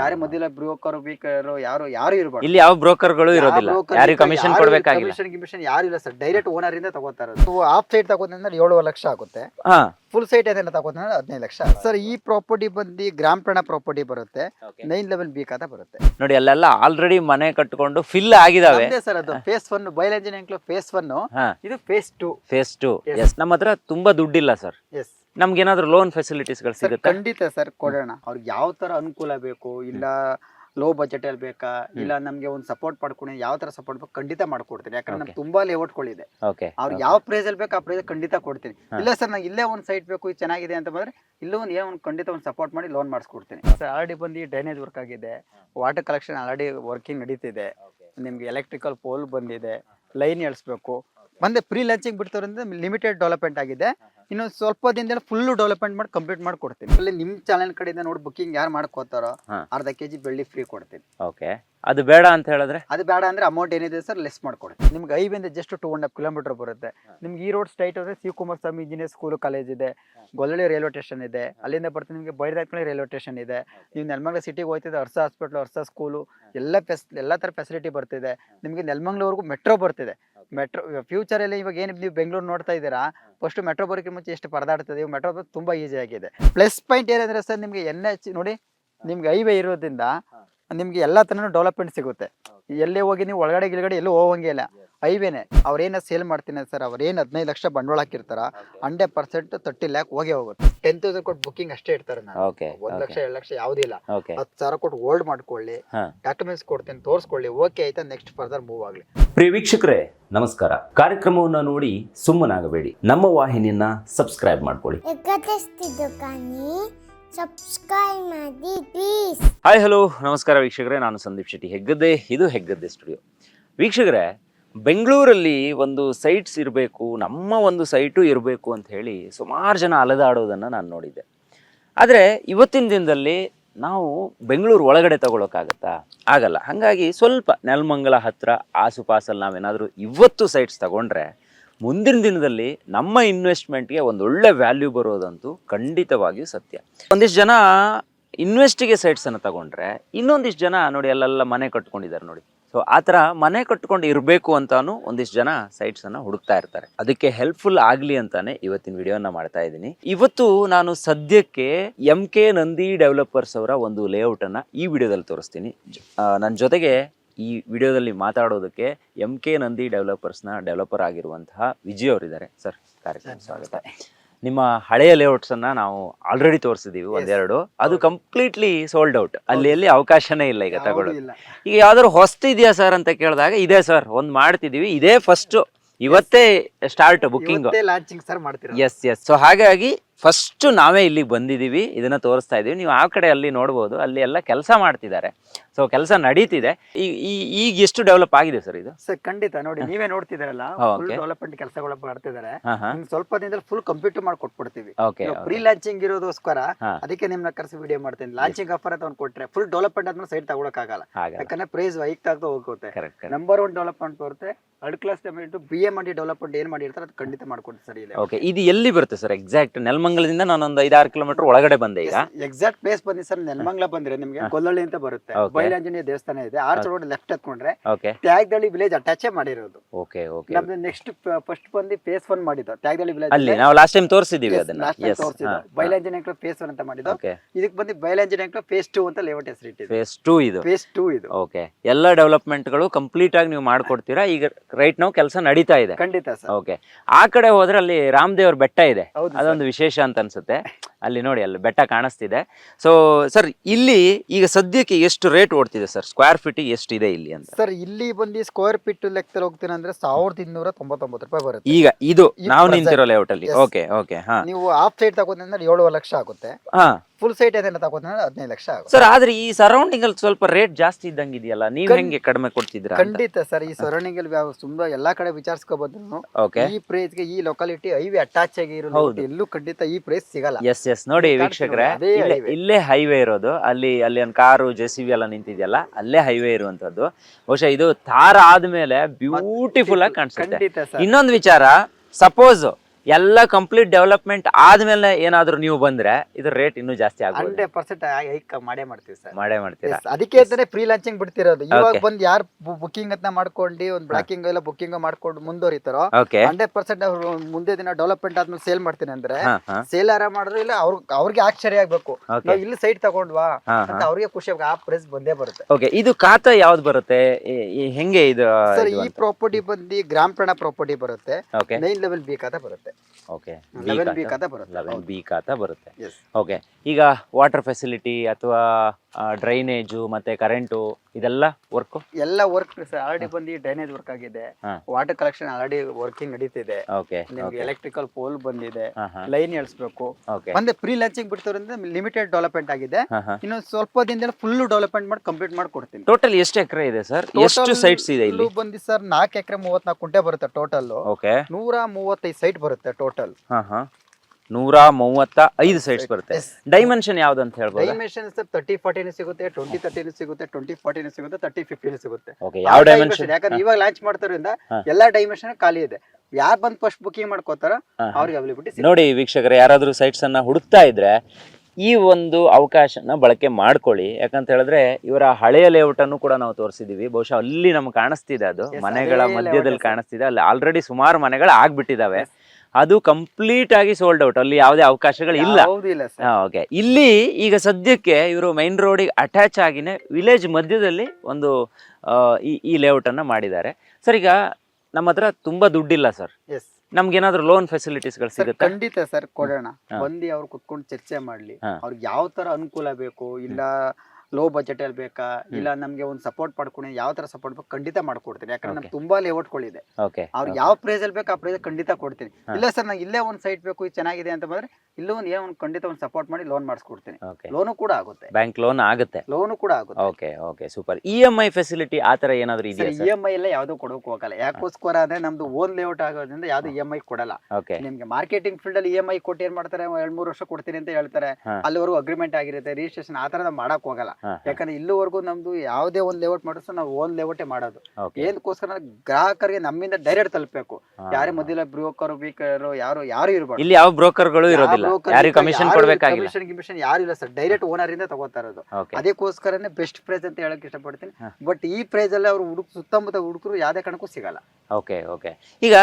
ಯಾರೇ ಮೊದಲ broker weaker ಯಾರು ಯಾರು ಇರಬಾರ್ದು. ಇಲ್ಲಿ ಯಾವ ಬ್ರೋಕರ್ಗಳು ಇರೋದಿಲ್ಲ. ಯಾರು ಕಮಿಷನ್ ಕೊಡ್ಬೇಕಾಗಿಲ್ಲ. ಕಮಿಷನ್ ಗಿಮಿಷನ್ ಯಾರು ಇಲ್ಲ ಸರ್. ಡೈರೆಕ್ಟ್ ಓನರ್ ಇಂದ ತಗೋತಾರೆ ಹಾಫ್ ಸೈಟ್ ತಗೋತಂದ್ರೆ ಏಳುವರೆ ಲಕ್ಷ ಆಗುತ್ತೆ. ಹಾ. ಫುಲ್ ಸೈಟ್ ಏನೇನು ತಗೋತಂದ್ರೆ ಹದಿನೈದು ಲಕ್ಷ ಸರ್ ಈ ಪ್ರಾಪರ್ಟಿ ಬಂದು ಗ್ರಾಮ್ ಪ್ರಣ ಪ್ರಾಪರ್ಟಿ ಬರುತ್ತೆ. ನೈನ್ ಲೆವೆಲ್ ಬಿ ಖಾತಾ ಬರುತ್ತೆ. ನೋಡಿ ಅಲ್ಲೆಲ್ಲ ಆಲ್ರೆಡಿ ಮನೆ ಕಟ್ಕೊಂಡು ಫಿಲ್ ಆಗಿದಾವೆ. ಸರ್ ಅದು. ಫೇಸ್ ಒನ್ ಬಯಲ್ ಇಂಜಿನಿಯರಿಂಗ್ ಫೇಸ್ ಒನ್ ಇದು phase two phase two yes ನಮ್ಮ ಹತ್ರ ತುಂಬಾ ದುಡ್ಡಿಲ್ಲ ಸರ್. ಎಸ್ ನಮ್ಗೆ ಏನಾದ್ರು ಲೋನ್ ಫೆಸಿಲಿಟೀಸ್ಗಳು ಸರ್ ಸಿಗುತ್ತಾ? ಖಂಡಿತ ಸರ್ ಕೊಡೋಣ. ಅವ್ರಿಗೆ ಯಾವ ತರ ಅನುಕೂಲ ಬೇಕು? ಇಲ್ಲ ಲೋ ಬಜೆಟ್ ಅಲ್ಲಿ ಬೇಕಾ? ಇಲ್ಲ ನಮ್ಗೆ ಒಂದು ಸಪೋರ್ಟ್ ಮಾಡ್ಕೊಂಡು ಯಾವ ತರ ಸಪೋರ್ಟ್ ಬೇಕು? ಖಂಡಿತ ಮಾಡ್ಕೊಡ್ತೀನಿ. ಯಾಕಂದ್ರೆ ನಮ್ಗೆ. ತುಂಬಾ ಲೇಔಟ್ಗಳಿದೆ ಓಕೆ ಅವ್ರಿಗೆ ಯಾವ ಪ್ರೈಸ್ ಅಲ್ಲಿ ಬೇಕು ಆ ಪ್ರೈಸ್ ಖಂಡಿತ ಕೊಡ್ತೀನಿ. ಇಲ್ಲ ಸರ್ ನಂಗೆ ಇಲ್ಲೇ ಒಂದು ಸೈಟ್ ಬೇಕು ಇದು ಚೆನ್ನಾಗಿದೆ ಅಂತ ಬಂದ್ರೆ ಇಲ್ಲೂ ಒಂದು ಏನೋ ಒಂದು ಖಂಡಿತ ಒಂದು ಸಪೋರ್ಟ್ ಮಾಡಿ ಲೋನ್ ಮಾಡಿಸ್ಕೊಡ್ತೀನಿ. ಸರ್ ಆಲ್ರೆಡಿ ಬಂದು ಡ್ರೈನೇಜ್ ವರ್ಕ್ ಆಗಿದೆ. ವಾಟರ್ ಕಲೆಕ್ಷನ್ ಆಲ್ರೆಡಿ ವರ್ಕಿಂಗ್ ನಡೀತಿದೆ. ನಿಮ್ಗೆ ಎಲೆಕ್ಟ್ರಿಕಲ್ ಪೋಲ್ ಬಂದಿದೆ. ಲೈನ್ ಎಳಿಸ್ಬೇಕು. ಬಂದೆ ಪ್ರೀ ಲಾಂಚಿಂಗ್ ಬಿಡ್ತಾರಂದ್ರೆ ಲಿಮಿಟೆಡ್ ಡೆವಲಪ್ಮೆಂಟ್ ಆಗಿದೆ. ಇನ್ನು ಸ್ವಲ್ಪ ದಿನದಲ್ಲಿ ಫುಲ್ ಡೆವಲಪ್ಮೆಂಟ್ ಮಾಡಿ ಕಂಪ್ಲೀಟ್ ಮಾಡಿ ಕೊಡ್ತೀನಿ. ಅಲ್ಲಿ ನಿಮ್ಮ ಚಾನಲ್ ಕಡೆಯಿಂದ ನೋಡಿ ಬುಕಿಂಗ್ ಯಾರು ಮಾಡ್ಕೋತಾರೋ ಅರ್ಧ ಕೆಜಿ ಬೆಳ್ಳಿ ಫ್ರೀ ಕೊಡ್ತೀನಿ. ಓಕೆ ಅದು ಬೇಡ ಅಂತ ಹೇಳಿದ್ರೆ? ಅದು ಬೇಡ ಅಂದ್ರೆ ಅಮೌಂಟ್ ಏನಿದೆ ಸರ್ ಲೆಸ್ ಮಾಡ್ಕೊಡಿ. ನಿಮ್ಗೆ ಐವಿಂದ just two and half kilometer ಬರುತ್ತೆ. ನಿಮ್ಗೆ ಈ ರೋಡ್ ಸ್ಟ್ರೈಟ್ ಹೋದ್ರೆ Shivakumar Swami engineer school college ಇದೆ. ಗೊಲ್ಲಳ್ಳಿ ರೈಲ್ವೆ ಸ್ಟೇಷನ್ ಇದೆ. ಅಲ್ಲಿಂದ ಬರ್ತೀನಿ ನಿಮಗೆ ಬೈದಾತ್ಮಳ್ಳಿ ರೈಲ್ವೆ ಸ್ಟೇಷನ್ ಇದೆ. ನೀವು ನೆಲಮಂಗ್ಲ ಸಿಟಿಗೆ ಹೋಗ್ತಿದ್ದೆ ಹೊಸ ಹಾಸ್ಪಿಟ್ಲ್ ಅರ್ಸ ಸ್ಕೂಲು ಎಲ್ಲ ಫೆಸ್ ಎಲ್ಲ ಥರ ಫೆಸಿಲಿಟಿ ಬರ್ತಿದೆ. ನಿಮಗೆ ನೆಲಮಂಗ್ಲವರೆಗೂ ಮೆಟ್ರೋ ಬರ್ತಿದೆ. ಮೆಟ್ರೋ ಫ್ಯೂಚರಲ್ಲಿ ಇವಾಗ ಏನು ನೀವು ಬೆಂಗಳೂರು ನೋಡ್ತಾ ಇದ್ದೀರಾ? ಫಸ್ಟ್ ಮೆಟ್ರೋ ಬರೋಕ್ಕೆ ಮುಂಚೆ ಎಷ್ಟು ಪರದಾಡ್ತದೆ? ಇವು ಮೆಟ್ರೋ ತುಂಬ ಈಸಿ ಆಗಿದೆ. ಪ್ಲಸ್ ಪಾಯಿಂಟ್ ಏನಂದ್ರೆ ಸರ್ ನಿಮಗೆ ಎನ್ ಎಚ್ ನೋಡಿ ನಿಮ್ಗೆ ಹೈವೇ ಇರೋದ್ರಿಂದ ನಿಮ್ಗೆ ಎಲ್ಲ ಥರನೂ ಡೆವಲಪ್ಮೆಂಟ್ ಸಿಗುತ್ತೆ. ಎಲ್ಲೇ ಹೋಗಿ ನೀವು ಒಳಗಡೆ ಗಿಳಗಡೆ ಎಲ್ಲೂ ಹೋಗಂಗೆ ಇಲ್ಲ. ಹೈವೇನೆ ಅವ್ರೇನ ಸೇಲ್ ಮಾಡ್ತೀನಿ ಸರ್ ಅವ್ರೇನು ಹದಿನೈದು ಲಕ್ಷ ಬಂಡವಾಳ ಹಾಕಿರ್ತಾರ? ಹಂಡ್ರೆಡ್ ಪರ್ಸೆಂಟ್ ತರ್ಟಿ ಲ್ಯಾಕ್ ಹೋಗಿ ಹೋಗುತ್ತೆ. ಟೆನ್ ತೌಸಂಡ್ ಕೊಟ್ಟು ಬುಕಿಂಗ್ ಅಷ್ಟೇ ಇಡ್ತಾರೆ ನಾನು. ಓಕೆ ಒಂದ್ ಲಕ್ಷ ಎರಡು ಲಕ್ಷ ಯಾವುದಿಲ್ಲ ಹತ್ತು ಸಾವಿರ ಕೊಟ್ಟು ಹೋಲ್ಡ್ ಮಾಡ್ಕೊಳ್ಳಿ ಡಾಕ್ಯುಮೆಂಟ್ಸ್ ಕೊಡ್ತೀನಿ ತೋರಿಸ್ಕೊಳ್ಳಿ ಓಕೆ ಆಯ್ತಾ? ನೆಕ್ಸ್ಟ್ ಫರ್ದರ್ ಮೂವ್ ಆಗಲಿ. ಪ್ರಿಯ ವೀಕ್ಷಕರೇ ನಮಸ್ಕಾರ. ಕಾರ್ಯಕ್ರಮವನ್ನು ನೋಡಿ ಸುಮ್ಮನಾಗಬೇಡಿ. ನಮ್ಮ ವಾಹಿನಿಯನ್ನ ಸಬ್ಸ್ಕ್ರೈಬ್ ಮಾಡ್ಕೊಳ್ಳಿ. ಸಬ್ಸ್ಕ್ರೈಬ್ ಮಾಡಿ ಪ್ಲೀಸ್ ಹಾಯ್ ಹಲೋ ನಮಸ್ಕಾರ ವೀಕ್ಷಕರೇ, ನಾನು ಸಂದೀಪ್ ಶೆಟ್ಟಿ ಹೆಗ್ಗದ್ದೆ. ಇದು ಹೆಗ್ಗದ್ದೆ ಸ್ಟುಡಿಯೋ ವೀಕ್ಷಕರೇ, ಬೆಂಗಳೂರಲ್ಲಿ ಒಂದು ಸೈಟ್ಸ್ ಇರಬೇಕು, ನಮ್ಮ ಒಂದು ಸೈಟು ಇರಬೇಕು ಅಂತ ಹೇಳಿ ಸುಮಾರು ಜನ ಅಲೆದಾಡೋದನ್ನು ನಾನು ನೋಡಿದ್ದೆ. ಆದರೆ ಇವತ್ತಿನ ದಿನದಲ್ಲಿ ನಾವು ಬೆಂಗಳೂರು ಒಳಗಡೆ ತಗೊಳಕ್ಕಾಗತ್ತಾ? ಆಗಲ್ಲ. ಹಾಗಾಗಿ ಸ್ವಲ್ಪ ನೆಲಮಂಗಲ ಹತ್ತಿರ ಆಸುಪಾಸಲ್ಲಿ ನಾವೇನಾದರೂ ಇವತ್ತು ಸೈಟ್ಸ್ ತಗೊಂಡ್ರೆ ಮುಂದಿನ ದಿನದಲ್ಲಿ ನಮ್ಮ ಇನ್ವೆಸ್ಟ್ಮೆಂಟ್ಗೆ ಒಳ್ಳೆ ವ್ಯಾಲ್ಯೂ ಬರೋದಂತೂ ಖಂಡಿತವಾಗಿಯೂ ಸತ್ಯ. ಒಂದಿಷ್ಟು ಜನ ಇನ್ವೆಸ್ಟಿಗೆ ಸೈಟ್ಸನ್ನು ತಗೊಂಡ್ರೆ ಇನ್ನೊಂದಿಷ್ಟು ಜನ ನೋಡಿ ಅಲ್ಲೆಲ್ಲ ಮನೆ ಕಟ್ಕೊಂಡಿದ್ದಾರೆ ನೋಡಿ. ಸೊ ಆ ಥರ ಮನೆ ಕಟ್ಕೊಂಡು ಇರಬೇಕು ಅಂತಾನು ಒಂದಿಷ್ಟು ಜನ ಸೈಟ್ಸನ್ನು ಹುಡುಕ್ತಾ ಇರ್ತಾರೆ. ಅದಕ್ಕೆ ಹೆಲ್ಪ್ಫುಲ್ ಆಗಲಿ ಅಂತಾನೆ ಇವತ್ತಿನ ವಿಡಿಯೋನ ಮಾಡ್ತಾ ಇದ್ದೀನಿ. ಇವತ್ತು ನಾನು ಸದ್ಯಕ್ಕೆ ಎಂ ಕೆ ನಂದಿ ಡೆವಲಪರ್ಸ್ ಅವರ ಒಂದು ಲೇಔಟನ್ನು ಈ ವಿಡಿಯೋದಲ್ಲಿ ತೋರಿಸ್ತೀನಿ. ನನ್ನ ಜೊತೆಗೆ ಈ ವಿಡಿಯೋದಲ್ಲಿ ಮಾತಾಡೋದಕ್ಕೆ ಎಂ ಕೆ ನಂದಿ ಡೆವಲಪರ್ಸ್ನ ಡೆವಲಪರ್ ಆಗಿರುವಂತಹ ವಿಜಯ್ ಅವರಿದ್ದಾರೆ. ಸರ್ ಕಾರ್ಯಕ್ರಮ ಸ್ವಾಗತ. ನಿಮ್ಮ ಹಳೆಯ ಲೇಔಟ್ಸ್ ಅನ್ನ ನಾವು ಆಲ್ರೆಡಿ ತೋರಿಸಿದೀವಿ ಒಂದೆರಡು. ಅದು ಕಂಪ್ಲೀಟ್ಲಿ ಸೋಲ್ಡ್ ಔಟ್ ಅಲ್ಲಿ ಎಲ್ಲಿ ಅವಕಾಶನೇ ಇಲ್ಲ ಈಗ ತಗೊಳ್ಳೋದು. ಈಗ ಯಾವ್ದಾದ್ರು ಹೊಸ್ತಿದ್ಯಾ ಸರ್ ಅಂತ ಕೇಳಿದಾಗ ಇದೆ ಸರ್ ಒಂದ್ ಮಾಡ್ತಿದೀವಿ. ಇದೇ ಫಸ್ಟ್ ಇವತ್ತೇ ಸ್ಟಾರ್ಟ್ ಬುಕ್ಕಿಂಗ್ ಲಾಂಚಿಂಗ್ ಸರ್ ಮಾಡ್ತೀರಾ? ಎಸ್ ಎಸ್ ಸೊ ಹಾಗಾಗಿ ಫಸ್ಟ್ ನಾವೇ ಇಲ್ಲಿಗೆ ಬಂದಿದ್ದೀವಿ ಇದನ್ನ ತೋರಿಸ್ತಾ ಇದೀವಿ. ನೀವು ಆ ಕಡೆ ಅಲ್ಲಿ ನೋಡ್ಬೋದು. ಅಲ್ಲಿ ಎಲ್ಲ ಕೆಲಸ ಮಾಡ್ತಿದ್ದಾರೆ. ಸೊ ಕೆಲಸ ನಡೀತಿದೆ. ಈಗ ಎಷ್ಟು ಡೆವಲಪ್ ಆಗಿದೆ ಸರ್ ಇದು? ಸರ್ ಖಂಡಿತ. ನೋಡಿ ನೀವೇ ನೋಡ್ತಿದಾರಲ್ಲ ಫುಲ್ ಡೆವಲಪ್ಮೆಂಟ್ ಕೆಲಸಗಳು ಮಾಡ್ತಿದ್ದಾರೆ. ಸ್ವಲ್ಪ ದಿನದಲ್ಲಿ ಫುಲ್ ಕಂಪ್ಯೂಟರ್ ಮಾಡಿ ಕೊಟ್ಬಿಡ್ತೀವಿ. ಪ್ರೀ ಲಾಂಚಿಂಗ್ ಇರೋದೋಸ್ಕರ ಅದಕ್ಕೆ ನಿಮ್ನ ಕರೆಸಿ ವಿಡಿಯೋ ಮಾಡ್ತೀನಿ. ಲಾಂಚಿಂಗ್ ಆಫರ್ ಅಂತ ಒಂದು ಕೊಟ್ರೆ ಫುಲ್ ಡೆವಲಪ್ಮೆಂಟ್ ಆದ್ಮೇಲೆ ಸೈಟ್ ತಗೊಳಕ್ ಆಗಲ್ಲ. ಯಾಕಂದ್ರೆ ಪ್ರೈಸ್ ಹೈಕ್ ಆಗ್ತಾ ಹೋಗುತ್ತೆ. ನಂಬರ್ ಒನ್ ಡೆವಲಪ್ಮೆಂಟ್ ಬರುತ್ತೆ. Third class development B A ಮಾಡಿ ಡೆವಲಪ್ಮೆಂಟ್ ಏನ್ ಮಾಡಿರ್ತಾರೆ ಅದು ಖಂಡಿತ ಮಾಡ್ಕೊಡ್ತೀವಿ ಸರ್ ಇಲ್ಲ. ಓಕೆ ಇದು ಎಲ್ಲಿ ಬರುತ್ತೆ ಸರ್ ಎಕ್ಸಾಕ್ಟ್ ನೆಲಮಂಗಲದಿಂದ ನಾನೊಂದು ಐದಾರು ಕಿಲೋಮೀಟರ್ ಒಳಗಡೆ ಬಂದೆ ಈಗ. ಎಕ್ಸಾಕ್ಟ್ ಪ್ಲೇಸ್ ಬಂದಿ ಸರ್ ನೆಲಮಂಗ್ಲ ಬಂದ್ರೆ ನಿಮ್ಗೆ ಗೊಲ್ಲಳ್ಳಿ ಅಂತ ಬರುತ್ತೆ. ಬೈಲಾಂಜನೇಯ ದೇವಸ್ಥಾನ ಇದೆ. ಆರ್ಚ್ ರೋಡ್ ಲೆಫ್ಟ್ ಹತ್ಕೊಂಡ್ರೆ ತ್ಯಾಗದಳ್ಳಿ ವಿಲೇಜ್ ಅಟ್ಯಾಚೇ ಮಾಡಿರೋದು. Okay okay. ನಮ್ದು ನೆಕ್ಸ್ಟ್ ಫಸ್ಟ್ ಬಂದು ಫೇಸ್ ಒನ್ ಮಾಡಿದ್ದು. ತ್ಯಾಗದಳ್ಳಿ ವಿಲೇಜ್ ಅಲ್ಲಿ ನಾವು ಲಾಸ್ಟ್ ಟೈಮ್ ತೋರಿಸಿದೀವಿ ಅದನ್ನ. ಬೈಲಾಂಜನೇಯ ಫೇಸ್ ಒನ್ ಅಂತ ಮಾಡಿದ್ದು. ಓಕೆ. ಇದಕ್ಕೆ ಬಂದು ಬೈಲಾಂಜನೇಯ ಫೇಸ್ ಟೂ ಅಂತ ಲೇಔಟ್ ಹೆಸರು ಇಟ್ಟಿದೆ ಫೇಸ್ ಟೂ ಇದು. ಫೇಸ್ ಟೂ ಇದು. ಓಕೆ. ಎಲ್ಲ ಡೆವಲಪ್ಮೆಂಟ್ಗಳು ಕಂಪ್ಲೀಟ್ ಆಗಿ ನೀವು ಮಾಡ್ಕೊಡ್ತೀರಾ? ಈಗ ರೈಟ್ ನಾವು ಕೆಲಸ ನಡೀತಾ ಇದೆ. ಖಂಡಿತ ಸರ್. ಓಕೆ. ಆ ಕಡೆ ಹೋದ್ರೆ ಅಲ್ಲಿ ರಾಮದೇವ್ರ ಬೆಟ್ಟ ಇದೆ. ಅದೊಂದು ವಿಶೇಷ ಅಂತ ಅನ್ಸುತ್ತೆ. ಅಲ್ಲಿ ನೋಡಿ ಅಲ್ಲಿ ಬೆಟ್ಟ ಕಾಣಿಸ್ತಿದೆ. ಸೊ ಸರ್ ಇಲ್ಲಿ ಈಗ ಸದ್ಯಕ್ಕೆ ಎಷ್ಟು ರೇಟ್ ಓಡ್ತಿದೆ ಸರ್ ಸ್ಕ್ವೇರ್ ಫೀಟ್ ಇದೆ ಇಲ್ಲಿ ಅಂತ? ಸರ್ ಇಲ್ಲಿ ಬಂದು ಸ್ಕ್ವೇರ್ ಫೀಟ್ ಲೆಕ್ಕದಲ್ಲಿ ಹೋಗ್ತೀನಿ ಅಂದ್ರೆ ಸಾವಿರದ ಇನ್ನೂರ ತೊಂಬತ್ತೊಂಬತ್ತು ರೂಪಾಯಿ ಬರುತ್ತೆ. ಈಗ ಇದು ನಾವು ನಿಂತಿರೋ ಲೇಔಟ್ ಅಲ್ಲಿ. ಓಕೆ ಓಕೆ ಹಾ. ನೀವು ಆಫ್ ಸೈಡ್ ತಗೊಂಡ್ರೆ ಏಳುವರೆ ಲಕ್ಷ ಆಗುತ್ತೆ. ಹಾ. ಫುಲ್ ಸೈಟ್ ಏನೆಲ್ಲ ತಗೋತಾರೆ ಹದಿನೈದು ಲಕ್ಷ ಆಗುತ್ತೆ. ಸರ್ ಆದ್ರೆ ಈ ಸರೌಂಡಿಂಗ್ ಅಲ್ಲಿ ಸ್ವಲ್ಪ ರೇಟ್ ಜಾಸ್ತಿ ಇದ್ದಂಗೆ ಇದೆಯಲ್ಲ? ನೀವು ಹೆಂಗೆ ಕಡಿಮೆ ಕೊಡ್ತಿದ್ರ ಖಂಡಿತ ಸರ್ ಈ ಸರೌಂಡಿಂಗ್ ಅಲ್ಲಿ ತುಂಬಾ ಎಲ್ಲಾ ಕಡೆ ವಿಚಾರಿಸ್ಕೋಬಹುದು ಓಕೆ ಈ ಪ್ರೈಸ್ಗೆ ಈ ಲೊಕಾಲಿಟಿ ಹೈವೇ ಅಟ್ಯಾಚ್ ಆಗಿರೋ ಹೌದು. ಎಲ್ಲೂ ಖಂಡಿತ ಈ ಪ್ರೈಸ್ ಸಿಗಲ್ಲ. ಎಸ್ ಎಸ್ ನೋಡಿ ವೀಕ್ಷಕರ ಇಲ್ಲೇ ಹೈವೇ ಇರೋದು. ಅಲ್ಲಿ ಅಲ್ಲಿ ಒಂದು ಕಾರು ಜೆ ಸಿ ಬಿ ಎಲ್ಲ ನಿಂತಿದೆಯಲ್ಲ ಅಲ್ಲೇ ಹೈವೇ ಇರುವಂತದ್ದು. ಬಹುಶಃ ಇದು ತಾರ ಆದ್ಮೇಲೆ ಬ್ಯೂಟಿಫುಲ್ ಆಗಿ ಕಾಣಿಸುತ್ತೆ. ಇನ್ನೊಂದು ವಿಚಾರ ಸಪೋಸ್ ಎಲ್ಲ ಕಂಪ್ಲೀಟ್ ಡೆವಲಪ್ಮೆಂಟ್ ಆದ್ಮೇಲೆ ಏನಾದ್ರೂ ನೀವು ಬಂದ್ರೆ ಇದ್ರ ರೇಟ್ ಇನ್ನೂ ಜಾಸ್ತಿ ಆಗುತ್ತೆ ಹಂಡ್ರೆಡ್ ಪರ್ಸೆಂಟ್ ಹೈಕ್ ಮಾಡೇ ಮಾಡ್ತೀವಿ ಸರ್. ಮಾಡೇ ಮಾಡ್ತೀರಾ? ಅದಕ್ಕೆ ಅಂತಾನೆ ಫ್ರೀ ಲಾಂಚಿಂಗ್ ಬಿಡ್ತಿರೋದು. ಇವಾಗ ಬಂದು ಯಾರು ಬುಕಿಂಗ್ ಅಂತ ಮಾಡ್ಕೊಂಡು ಒಂದ್ ಬ್ಲಾಕಿಂಗ್ ಎಲ್ಲ ಬುಕಿಂಗ್ ಮಾಡ್ಕೊಂಡು ಮುಂದುವರಿತಾರೋ ಓಕೆ ಹಂಡ್ರೆಡ್ ಪರ್ಸೆಂಟ್ ಅವ್ರು ಮುಂದೆ ದಿನ ಡೆವಲಪ್ಮೆಂಟ್ ಆದ್ಮೇಲೆ ಸೇಲ್ ಮಾಡ್ತೀನಿ ಅಂದ್ರೆ ಹಾ ಹಾ. ಸೇಲ್ ಯಾರ ಮಾಡಿದ್ರು ಇಲ್ಲ ಅವ್ರ ಅವ್ರಿಗೆ ಆಶ್ಚರ್ಯ ಆಗ್ಬೇಕು. ನಾವ್ ಇಲ್ಲಿ ಸೈಟ್ ತಗೊಂಡ್ವಾ ಹಾ ಅಂತ ಅವ್ರಿಗೆ ಖುಷಿ ಆಗ ಆ ಪ್ರೈಸ್ ಬಂದೇ ಬರುತ್ತೆ. ಓಕೆ ಇದು ಖಾತ ಯಾವ್ದು ಬರುತ್ತೆ? ಈ- ಈ ಹೆಂಗೆ ಇದು ಸರ್ ಈ ಪ್ರಾಪರ್ಟಿ ಬಂದು ಗ್ರಾಮ ಪ್ರಾಣ ಪ್ರಾಪರ್ಟಿ ಬರುತ್ತೆ. Okay nine level B khata ಬರುತ್ತೆ. ಓಕೆ ಲೆವೆಲ್ ಬಿ ಖಾತಾ ಬರುತ್ತೆ. ಲೆವೆನ್ ಬಿ ಖಾತಾ ಬರುತ್ತೆ. Yes. ಓಕೆ ಈಗ ವಾಟರ್ ಫೆಸಿಲಿಟಿ ಅಥವಾ ಡ್ರೈನೇಜು ಮತ್ತೆ ಕರೆಂಟು ಇದೆಲ್ಲ ವರ್ಕ್ ಎಲ್ಲ ವರ್ಕ್ ಸರ್ ಆಲ್ರೆಡಿ ಬಂದು ಡ್ರೈನೇಜ್ ವರ್ಕ್ ಆಗಿದೆ. ವಾಟರ್ ಕಲೆಕ್ಷನ್ ಆಲ್ರೆಡಿ ವರ್ಕಿಂಗ್ ನಡೀತಿದೆ. ಓಕೆ ನಿಮ್ಗೆ ಎಲೆಕ್ಟ್ರಿಕಲ್ ಪೋಲ್ ಬಂದಿದೆ. ಲೈನ್ ಎಳ್ಸ್ಬೇಕು. ಒಂದೇ ಪ್ರೀ ಲಾಂಚಿಂಗ್ ಬಿಡ್ತವ್ರಿಂದ ಲಿಮಿಟೆಡ್ ಡೆವಲಪ್ಮೆಂಟ್ ಆಗಿದೆ. ಇನ್ನೊಂದು ಸ್ವಲ್ಪ ದಿನದಲ್ಲಿ ಫುಲ್ ಡೆವಲಪ್ಮೆಂಟ್ ಮಾಡಿ ಕಂಪ್ಲೀಟ್ ಮಾಡಿ ಕೊಡ್ತೀನಿ. ಟೋಟಲ್ ಎಷ್ಟು ಎಕರೆ ಇದೆ ಸರ್ ಎಷ್ಟು ಸೈಟ್ಸ್ ಇದೆ ಇಲ್ಲಿ? ಬಂದು ಸರ್ ನಾಲ್ಕು ಎಕರೆ ಮೂವತ್ನಾಲ್ಕು ಕುಂಟೆ ಬರುತ್ತೆ ಟೋಟಲ್ ಓಕೆ ನೂರ ಮೂವತ್ತೈದು ಸೈಟ್ ಬರುತ್ತೆ ಟೋಟಲ್ ನೂರ ಮೂವತ್ತ ಐದು ಸೈಟ್ಸ್ ಬರುತ್ತೆ. ಡೈಮೆನ್ಷನ್ ಯಾವ್ದು ಅಂತ ಹೇಳ್ಬೋದು? ಡೈಮೆನ್ಷನ್ ಸರ್ ತರ್ಟಿ ಫಾರ್ಟಿನೂ ಸಿಗುತ್ತೆ ಟ್ವೆಂಟಿ ತರ್ಟಿನೂ ಸಿಗುತ್ತೆ ಟ್ವೆಂಟಿ ಫಾರ್ಟಿನೂ ಸಿಗುತ್ತೆ ತರ್ಟಿ ಫಿಫ್ಟಿನೂ ಸಿಗುತ್ತೆ. ಓಕೆ ಯಾವ ಡೈಮೆನ್ಷನ್ ಯಾಕಂದ್ರೆ ಇವಾಗ ಲಾಂಚ್ ಮಾಡ್ತಾರಿಂದ ಎಲ್ಲಾ ಡೈಮೆನ್ಷನ್ ಖಾಲಿ ಇದೆ. ಯಾರು ಬಂದು ಫಸ್ಟ್ ಬುಕಿಂಗ್ ಮಾಡ್ಕೋತಾರ ಹಾ. ಅವ್ರಿಗೆ ಅವೈಲಬಿಲಿಟಿ ನೋಡಿ ವೀಕ್ಷಕರ ಯಾರಾದರೂ ಸೈಟ್ಸ್ ಅನ್ನ ಹುಡುಕ್ತಾ ಇದ್ರೆ ಈ ಒಂದು ಅವಕಾಶನ ಬಳಕೆ ಮಾಡ್ಕೊಳ್ಳಿ. ಯಾಕಂತ ಹೇಳಿದ್ರೆ ಇವರ ಹಳೆಯ ಲೇಔಟ್ ಅನ್ನು ಕೂಡ ನಾವು ತೋರಿಸಿದೀವಿ. ಬಹುಶಃ ಅಲ್ಲಿ ನಮ್ಗೆ ಕಾಣಿಸ್ತಿದೆ ಅದು. Yes, ಮನೆಗಳ ಮಧ್ಯದಲ್ಲಿ layout. ಕಾಣಿಸ್ತಿದೆ. ಅಲ್ಲಿ ಆಲ್ರೆಡಿ ಸುಮಾರು ಮನೆಗಳು ಆಗ್ಬಿಟ್ಟಿದಾವೆ ಅದು ಕಂಪ್ಲೀಟ್ ಆಗಿ ಸೋಲ್ಡ್ ಔಟ್ ಅಲ್ಲಿ ಯಾವುದೇ ಅವಕಾಶಗಳು ಇಲ್ಲ. ಓಕೆ ಇಲ್ಲಿ ಈಗ ಸದ್ಯಕ್ಕೆ ಇವರು ಮೈನ್ ರೋಡಿಗೆ ಅಟ್ಯಾಚ್ ಆಗಿನೇ ವಿಲೇಜ್ ಮಧ್ಯದಲ್ಲಿ ಒಂದು ಈ ಈ ಲೇಔಟ್ ಅನ್ನ ಮಾಡಿದ್ದಾರೆ. ಸರ್ ಈಗ ನಮ್ಮ ಹತ್ರ ತುಂಬಾ ದುಡ್ಡಿಲ್ಲ ಸರ್. ಎಸ್ ನಮ್ಗೇನಾದ್ರೂ ಲೋನ್ ಫೆಸಿಲಿಟೀಸ್ಗಳು ಸಿಗುತ್ತೆ ಸಿಗುತ್ತಾ? ಖಂಡಿತ ಸರ್ ಕೊಡೋಣ. ಬಂದು ಅವ್ರು ಕುತ್ಕೊಂಡು ಚರ್ಚೆ ಮಾಡ್ಲಿ. ಅವ್ರಿಗೆ ಯಾವ ತರ ಅನುಕೂಲ ಬೇಕು ಇಲ್ಲ ಲೋ ಬಜೆಟ್ ಅಲ್ಲಿ ಬೇಕಾ? ಇಲ್ಲ ನಮ್ಗೆ ಒಂದು ಸಪೋರ್ಟ್ ಮಾಡ್ಕೊಂಡು ಯಾವ ತರ ಸಪೋರ್ಟ್ ಬೇಕು ಖಂಡಿತ ಮಾಡ್ಕೊಡ್ತೀನಿ. ಯಾಕಂದ್ರೆ ನಮ್ಗೆ ತುಂಬಾ ಲೇಔಟ್ಗಳಿದೆ ಓಕೆ ಅವ್ರಿಗೆ ಯಾವ ಪ್ರೈಸ್ ಅಲ್ಲಿ ಬೇಕು ಆ ಪ್ರೈಸ್ ಖಂಡಿತ ಕೊಡ್ತೀನಿ. ಇಲ್ಲ ಸರ್ ನಂಗೆ ಇಲ್ಲೇ ಒಂದು ಸೈಟ್ ಬೇಕು ಇದು ಚೆನ್ನಾಗಿದೆ ಅಂತ ಬಂದ್ರೆ ಇಲ್ಲೂ ಒಂದು ಏನೋ ಒಂದು ಖಂಡಿತ ಒಂದು ಸಪೋರ್ಟ್ ಮಾಡಿ ಲೋನ್ ಮಾಡಿಸ್ಕೊಡ್ತೀನಿ. ಲೋನು ಕೂಡ ಆಗುತ್ತೆ. ಬ್ಯಾಂಕ್ ಲೋನ್ ಆಗುತ್ತೆ. ಲೋನು ಕೂಡ ಆಗುತ್ತೆ. Okay okay super E M I facility ಆ ತರ ಏನಾದರೂ ಇದೆಯಾ ಇ ಎಂ ಐ ಎಲ್ಲ ಯಾವ್ದು ಕೊಡೋಕೆ ಹೋಗಲ್ಲ ಯಾಕೋಸ್ಕರ ಅಂದ್ರೆ ನಮ್ದು ಓನ್ ಲೇಔಟ್ ಆಗೋದ್ರಿಂದ ಯಾವ್ದು ಇ ಎಂ ಐ ಕೊಡಲ್ಲ. ನಿಮ್ಗೆ ಮಾರ್ಕೆಟಿಂಗ್ ಫೀಲ್ಡ್ ಅಲ್ಲಿ ಇ ಎಂ ಐ ಕೊಟ್ಟು ಏನ್ ಮಾಡ್ತಾರೆ? ಎರಡ್ ಮೂರು ವರ್ಷ ಕೊಡ್ತೀನಿ ಅಂತ ಹೇಳ್ತಾರೆ. ಅಲ್ಲಿವರೆಗೂ ಅಗ್ರಿಮೆಂಟ್ ಆಗಿರುತ್ತೆ ರಿಜಿಸ್ಟ್ರೇಷನ್ ಆ ತರ ಮಾಡಕ್ ಹೋಗಲ್ಲ. ಯಾಕಂದ್ರೆ ಇಲ್ಲಿವರೆಗೂ ನಮ್ದು ಯಾವುದೇ ಒಂದು ಲೇಔಟ್ ಮಾಡಿದ್ರು ನಾವು ಓನ್ ಲೇಔಟೇ ಮಾಡೋದು. ಏನ್ ಏನಕ್ಕೋಸ್ಕರ ಗ್ರಾಹಕರಿಗೆ ನಮ್ಮಿಂದ ಡೈರೆಕ್ಟ್ ತಲುಪಬೇಕು. ಯಾರೇ ಮೊದಲ ಬ್ರೋಕರ್ ಬೀಕರ್ ಯಾರು ಯಾರು ಇರಬಾರ್ದು. ಇಲ್ಲಿ ಯಾವ ಬ್ರೋಕರ್ಗಳು ಇರೋದಿಲ್ಲ. ಯಾರು ಕಮಿಷನ್ ಕೊಡಬೇಕಾಗಿಲ್ಲ. ಕಮಿಷನ್ ಕಮಿಷನ್ ಯಾರು ಇಲ್ಲ ಸರ್. ಡೈರೆಕ್ಟ್ ಓನರ್ ಇಂದ ತಗೋತಾ ಇರೋದು. ಅದಕ್ಕೋಸ್ಕರನೇ ಬೆಸ್ಟ್ ಪ್ರೈಸ್ ಅಂತ ಹೇಳಕ್ ಇಷ್ಟಪಡ್ತೀನಿ. ಬಟ್ ಈ ಪ್ರೈಸ್ ಅಲ್ಲಿ ಅವ್ರು ಹುಡುಕ್ ಸುತ್ತಮುತ್ತ ಹುಡುಕರು ಯಾವ್ದೇ ಕಾರಣಕ್ಕೂ ಸಿಗಲ್ಲ. ಓಕೆ ಓಕೆ ಈಗ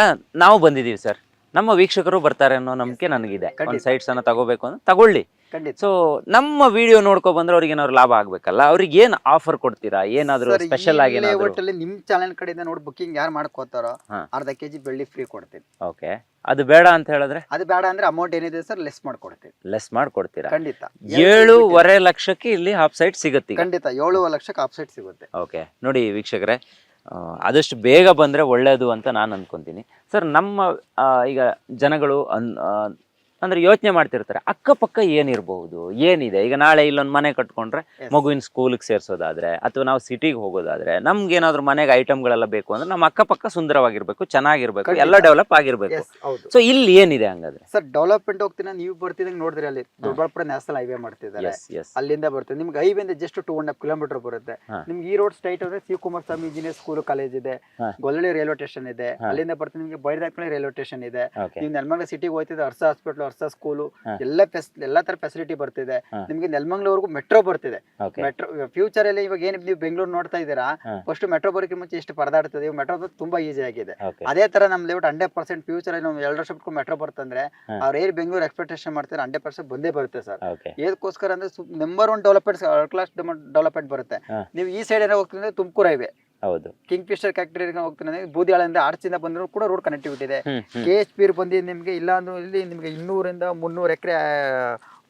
ನಾವು ಬಂದಿದ್ದೀವಿ ಸರ್. ನಮ್ಮ ವೀಕ್ಷಕರು ಬರ್ತಾರೆ ಅನ್ನೋ ನಂಬಿಕೆ ನನಗಿದೆ. ಒಂದು. ಸೈಟ್ಸ್ ಅನ್ನ ತಗೋಬೇಕು ಅಂದ್ರೆ ತಗೊಳ್ಳಿ. ಖಂಡಿತ. ಸೊ ನಮ್ಮ ವಿಡಿಯೋ ನೋಡ್ಕೊ ಬಂದ್ರೆ ಅವ್ರಿಗೆ ಏನಾದ್ರು ಲಾಭ ಆಗ್ಬೇಕಲ್ಲ? ಅವ್ರಿಗೆ ಏನ್ ಆಫರ್ ಕೊಡ್ತೀರಾ? ಏನಾದ್ರು ಸ್ಪೆಷಲ್ ಆಗಿ layout ನಿಮ್ ಚಾನೆಲ್ ಕಡೆಯಿಂದ ನೋಡಿ ಬುಕಿಂಗ್ ಯಾರು ಮಾಡ್ಕೋತಾರೋ. ಅರ್ಧ ಕೆಜಿ ಬೆಳ್ಳಿ ಫ್ರೀ ಕೊಡ್ತೀನಿ. ಓಕೆ ಅದು ಬೇಡ ಅಂತ ಹೇಳಿದ್ರೆ? ಅದು ಬೇಡ ಅಂದ್ರೆ ಅಮೌಂಟ್ ಏನಿದೆ ಸರ್ ಲೆಸ್ ಮಾಡ್ಕೊಡ್ತೀವಿ ಲೆಸ್ ಮಾಡ್ಕೊಡ್ತೀರಾ? ಖಂಡಿತ. ಏಳುವರೆ ಲಕ್ಷಕ್ಕೆ ಇಲ್ಲಿ ಹಾಫ್ ಸೈಟ್ ಸಿಗುತ್ತೆ. ಖಂಡಿತ ಏಳುವರೆ ಲಕ್ಷಕ್ಕೆ ಹಾಫ್ ಸೈಟ್ ಸಿಗುತ್ತೆ. ಓಕೆ ನೋಡಿ ವೀಕ್ಷಕರೇ ಆದಷ್ಟು ಬೇಗ ಬಂದರೆ ಒಳ್ಳೆಯದು ಅಂತ ನಾನು ಅನ್ಕೊಂತೀನಿ. ಸರ್ ನಮ್ಮ ಈಗ ಜನಗಳು ಅನ್ ಅಂದ್ರೆ ಯೋಚನೆ ಮಾಡ್ತಿರ್ತಾರೆ. ಅಕ್ಕಪಕ್ಕ ಏನಿರಬಹುದು ಏನಿದೆ? ಈಗ ನಾಳೆ ಇಲ್ಲೊಂದು ಮನೆ ಕಟ್ಕೊಂಡ್ರೆ. ಮಗುವಿನ ಸ್ಕೂಲಿಗೆ ಸೇರಿಸೋದಾದ್ರೆ ಅಥವಾ ನಾವು ಸಿಟಿಗೆ ಹೋಗೋದಾದ್ರೆ ನಮ್ಗೆ ಏನಾದ್ರು ಮನೆಗೆ ಐಟಮ್ಗಳೆಲ್ಲ ಬೇಕು ಅಂದ್ರೆ ನಮ್ಮ ಅಕ್ಕಪಕ್ಕ ಸುಂದರವಾಗಿರ್ಬೇಕು ಚೆನ್ನಾಗಿರ್ಬೇಕು. ಎಲ್ಲ ಡೆವಲಪ್ ಆಗಿರ್ಬೇಕು. ಸೊ ಇಲ್ಲಿ ಏನಿದೆ ಹಂಗಾದ್ರೆ? ಸರ್ ಡೆವಲಪ್ಮೆಂಟ್ ಹೋಗ್ತೀನಿ ನೀವು ಬರ್ತಿದಂಗೆ ನೋಡಿದ್ರೆ ಅಲ್ಲಿ. ದೊಡ್ಡಬಳ್ಳಾಪುರ ನ್ಯಾಷನಲ್ ಹೈವೇ ಮಾಡ್ತಿದ್ದಾರೆ. ಅಲ್ಲಿಂದ ಬರ್ತದೆ. ನಿಮ್ಗೆ highway just two and half kilometer ಬರುತ್ತೆ. ನಿಮ್ಗೆ ಈ ರೋಡ್ ಸ್ಟ್ರೈಟ್ ಅಂದ್ರೆ Shivakumar Swami engineer school college ಇದೆ. ಗೊಲ್ಲಿ ಗೊಲ್ಲಳ್ಳಿ ರೈಲ್ವೆ ಸ್ಟೇಷನ್ ಇದೆ. ಅಲ್ಲಿಂದ ಬರ್ತೀನಿ ನಿಮ್ಗೆ ಬೈದಾಕ್ಳಿ ರೈಲ್ವೆ ಸ್ಟೇಷನ್ ಇದೆ. ನೀವು ನೆಲಮಂಗಲ ಸಿಟಿಗೆ ಹೋಗ್ತಿದ್ರೆ ಅರ್ಸ ಹಾಸ್ಪಿಟಲ್ ಅರ್ಸ ಸ್ಕೂಲು ಎಲ್ಲ ಎಲ್ಲ ತರ ಫೆಸಿಲಿಟಿ ಬರ್ತಿದೆ. ನಿಮ್ಗೆ ನೆಲಮಂಗ್ಳವರೆಗೂ ಮೆಟ್ರೋ ಬರ್ತಿದೆ. ಮೆಟ್ರೋ ಫ್ಯೂಚರ್ ಅಲ್ಲಿ ಇವಾಗ ಏನ್ ನೀವು ಬೆಂಗಳೂರು ನೋಡ್ತಾ ಇದ್ದೀರಾ ಫಸ್ಟ್ ಮೆಟ್ರೋ ಬರೋಕೆ ಮುಂಚೆ ಎಷ್ಟು ಪರದಾಡ್ತದೆ ಮೆಟ್ರೋ ತುಂಬಾ ಈಸಿ ಆಗಿದೆ. ಅದೇ ತರ ನಮ್ ಲೇಔಟ್ ಹಂಡ್ರೆಡ್ ಪರ್ಸೆಂಟ್ ಫ್ಯೂಚರ್ ಅಲ್ಲಿ ಎರಡು ವರ್ಷ ಬಿಟ್ಕೊಂಡು ಮೆಟ್ರೋ ಬರ್ತಂದ್ರೆ ಅವ್ರ ಏನ್ ಬೆಂಗಳೂರು ಎಕ್ಸ್ಪೆಕ್ಟೇಷನ್ ಮಾಡ್ತಾರೆ ಹಂಡ್ರೆಡ್ ಪರ್ಸೆಂಟ್ ಬಂದೇ ಬರುತ್ತೆ ಸರ್. ಏದಕ್ಕೋಸ್ಕರ ಅಂದ್ರೆ number one development class development ಬರುತ್ತೆ. ನೀವು ಈ ಸೈಡ್ ಏನೋ ಹೋಗ್ತಿದ್ರೆ ತುಮಕೂರು ಹೈವೇ ಹೌದು. ಕಿಂಗ್ ಫಿಶರ್ ಫ್ಯಾಕ್ಟರಿ ಹೋಗ್ತಾನೆ ಬೂದಿಯಾಳಿಂದ ಆರ್ಚಿಂದ ಬಂದ್ರು ಕೂಡ ರೋಡ್ ಕನೆಕ್ಟಿವಿಟಿ ಇದೆ. ಕೆ ಎಚ್ ಪಿ ಬಂದು ನಿಮ್ಗೆ ಇಲ್ಲ ಅಂದ್ರೆ ಇಲ್ಲಿ ನಿಮ್ಗೆ ಇನ್ನೂರಿಂದ ಮುನ್ನೂರು ಎಕರೆ